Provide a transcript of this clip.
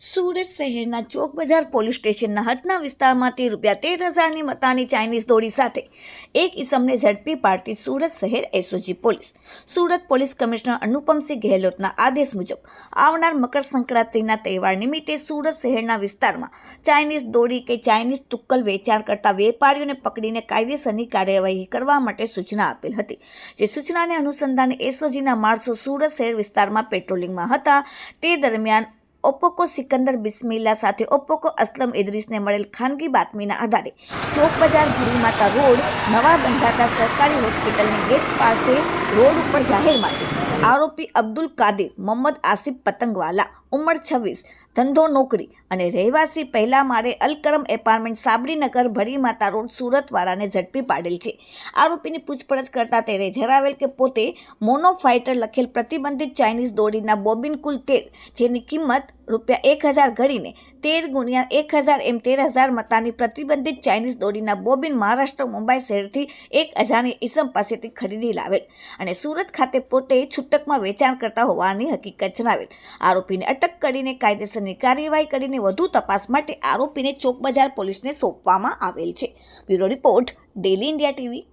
સુરત શહેરના ચોક બજાર પોલીસ સ્ટેશનના હદના વિસ્તારમાંથી રૂપિયા તેર હજારની મતાની ચાઇનીઝ દોડી સાથે એક ઇસમને ઝડપી પાડતી સુરત શહેર SOG police. Surat police commissioner Anupamsinh ગેહલોતના આદેશ મુજબ આવનાર મકર સંક્રાંતિના તહેવાર નિમિત્તે સુરત શહેરના વિસ્તારમાં ચાઇનીઝ દોડી કે ચાઇનીઝ તુક્કલ વેચાણ કરતા વેપારીઓને પકડીને કાયદેસરની કાર્યવાહી કરવા માટે સૂચના આપેલ હતી, જે સૂચનાને અનુસંધાને એસઓજીના માણસો સુરત શહેર વિસ્તારમાં પેટ્રોલિંગમાં હતા. તે દરમિયાન ઓપ્પોકો સિકંદર બિસ્મિલ્લા સાથે ઓપોકો અસલમ ઇદ્રીસને મળેલ ખાનગી બાતમીના આધારે ચોક બજાર ભૂરીમાતા રોડ નવા બંધાતા સરકારી હોસ્પિટલની ગેટ પાસે રોડ ઉપર જાહેરમાંથી આરોપી અબ્દુલ કાદિર, મોહમ્મદ આસિફ પતંગવાલા, ઉંમર છવ્વીસ, ધંધો નોકરી અને રહેવાસી પહેલા મારે અલકરમ એપાર્ટમેન્ટ સાબરીનગર ભરી માતા રોડ સુરતવાળાને ઝડપી પાડેલ છે. આરોપીની પૂછપરછ કરતા તેણે જણાવેલ કે પોતે મોનોફાઇટર લખેલ પ્રતિબંધિત ચાઇનીઝ દોડીના બોબિન કુલ તેર જેની કિંમત રૂપિયા એક હજાર ગણીને તેર ગુણ્યા એક હજાર એમ તેર હજાર મતાની પ્રતિબંધિત ચાઇનીઝ દોડીના બોબિન મહારાષ્ટ્ર, મુંબઈ શહેરથી એક અજાણી ઈસમ પાસેથી ખરીદી લાવેલ અને સુરત ખાતે પોતે છૂટકમાં વેચાણ કરતા હોવાની હકીકત જણાવેલ આરોપીને અટક કરીને કાયદેસરની કાર્યવાહી કરીને વધુ તપાસ માટે આરોપીને ચોક બજાર પોલીસને સોંપવામાં આવેલ છે. Bureau report daily India TV